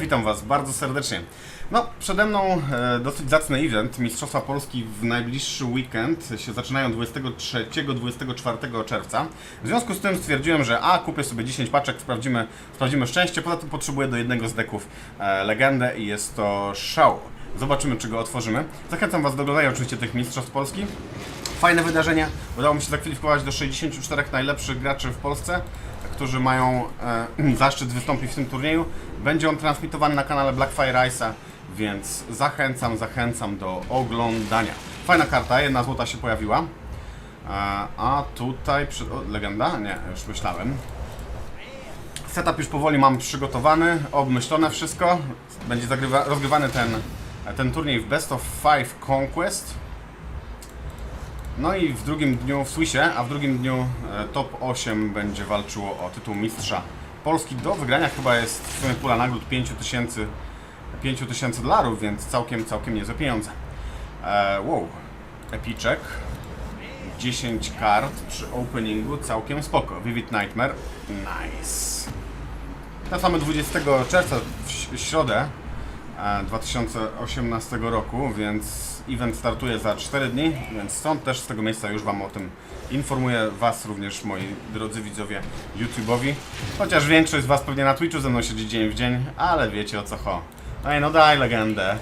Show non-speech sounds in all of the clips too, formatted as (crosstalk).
Witam Was bardzo serdecznie. No, przede mną e, dosyć zacny event Mistrzostwa Polski w najbliższy weekend się zaczynają 23-24 czerwca. W związku z tym stwierdziłem, że a, kupię sobie 10 paczek, sprawdzimy, sprawdzimy szczęście, poza tym potrzebuję do jednego z deków e, legendę i jest to Show. Zobaczymy, czy go otworzymy. Zachęcam Was do oglądania oczywiście tych Mistrzostw Polski. Fajne wydarzenie. Udało mi się zakwalifikować do 64 najlepszych graczy w Polsce, którzy mają e, (clears throat) zaszczyt wystąpić w tym turnieju. Będzie on transmitowany na kanale Blackfire Ice'a, więc zachęcam, zachęcam do oglądania. Fajna karta, jedna złota się pojawiła. E, a tutaj przy... O, legenda? Nie, już myślałem. Setup już powoli mam przygotowany, obmyślone wszystko. Będzie rozgrywany ten, ten turniej w Best of Five Conquest. No i w drugim dniu w Swissie, a w drugim dniu e, top 8 będzie walczyło o tytuł mistrza Polski. Do wygrania chyba jest w sumie pula nagród 5000 5000 dolarów, więc całkiem, całkiem niezłe pieniądze. E, wow, epiczek. 10 kart przy openingu, całkiem spoko. Vivid Nightmare, nice. Samy 20 czerwca w środę 2018 roku, więc event startuje za 4 dni, więc stąd też z tego miejsca już Wam o tym informuję Was również, moi drodzy widzowie YouTube'owi. Chociaż większość z Was pewnie na Twitchu ze mną siedzi dzień w dzień, ale wiecie o co cho. Ej, no daj legendę.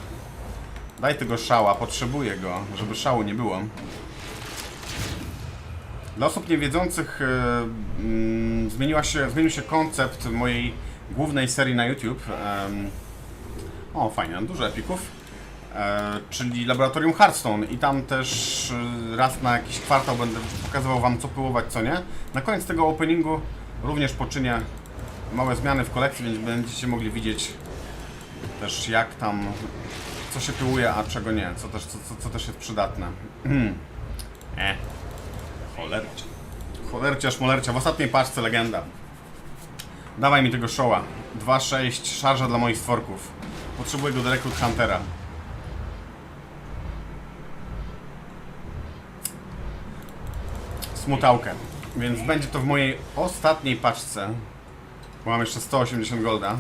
Daj tego szała, potrzebuję go, żeby szału nie było. Dla osób niewiedzących e, mm, zmieniła się, zmienił się koncept mojej głównej serii na YouTube. Em, o, fajnie, dużo epików. E, czyli Laboratorium Hearthstone i tam też e, raz na jakiś kwartał będę pokazywał Wam co pyłować, co nie. Na koniec tego openingu również poczynię małe zmiany w kolekcji, więc będziecie mogli widzieć też jak tam, co się pyłuje, a czego nie, co też, co, co, co też jest przydatne. e. Cholercia. Cholercia, szmolercia. W ostatniej paczce legenda. Dawaj mi tego showa. 2-6, szarża dla moich stworków. Potrzebuję go do Recruit Huntera. Smutałkę. Więc będzie to w mojej ostatniej paczce. Bo mam jeszcze 180 golda.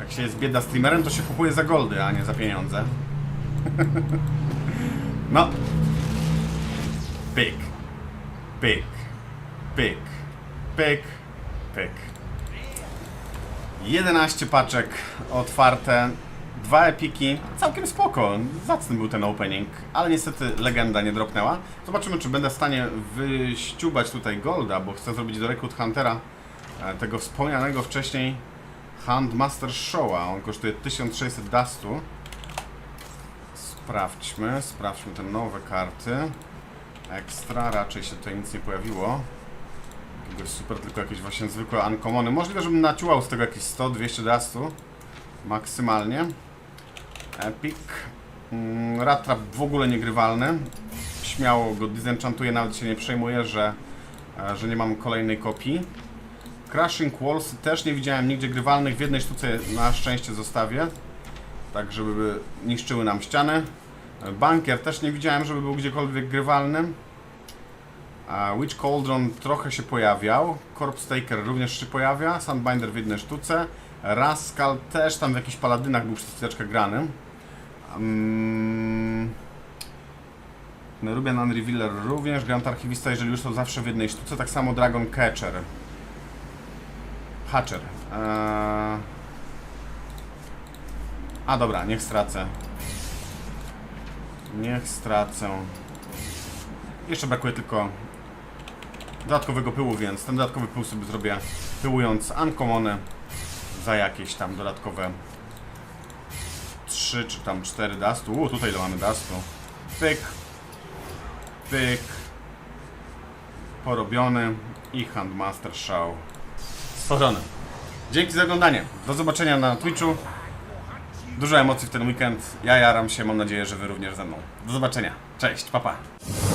Jak się jest bieda streamerem, to się kupuje za goldy, a nie za pieniądze. (laughs) no, Pyk. Pyk. Pyk. Pyk. Pyk. 11 paczek otwarte. Dwa epiki. Całkiem spoko. Zacny był ten opening. Ale niestety legenda nie dropnęła. Zobaczymy, czy będę w stanie wyściubać tutaj golda, bo chcę zrobić do Recruit Huntera e, tego wspomnianego wcześniej Handmaster Showa. On kosztuje 1600 dustu. Sprawdźmy, sprawdźmy te nowe karty. Ekstra, raczej się tutaj nic nie pojawiło. Jakiegoś super, tylko jakieś właśnie zwykłe uncommony. Możliwe, żebym naciłał z tego jakieś 100-200 dustu. Maksymalnie. Epic. Mm, Ratrap w ogóle niegrywalny. Śmiało go disenchantuję, nawet się nie przejmuję, że, e, że nie mam kolejnej kopii. Crashing Walls też nie widziałem nigdzie grywalnych. W jednej sztuce na szczęście zostawię. Tak, żeby niszczyły nam ściany. Bankier też nie widziałem, żeby był gdziekolwiek grywalny. Witch Cauldron trochę się pojawiał. Corpse Taker również się pojawia. Sandbinder w jednej sztuce. Rascal też tam w jakichś paladynach był przez chwileczkę grany. Um, Rubian Unrevealer również. Grand Archiwista, jeżeli już to zawsze w jednej sztuce. Tak samo Dragon Catcher. Hatcher. Eee... A dobra, niech stracę. Niech stracę. Jeszcze brakuje tylko dodatkowego pyłu, więc ten dodatkowy pył sobie zrobię pyłując uncommony za jakieś tam dodatkowe 3 czy tam 4 dustu. U, tutaj ile mamy dustu. Pyk. Pyk. Porobiony i Handmaster Show stworzony. Dzięki za oglądanie. Do zobaczenia na Twitchu. Dużo emocji w ten weekend. Ja jaram się, mam nadzieję, że Wy również ze mną. Do zobaczenia. Cześć, papa. Pa.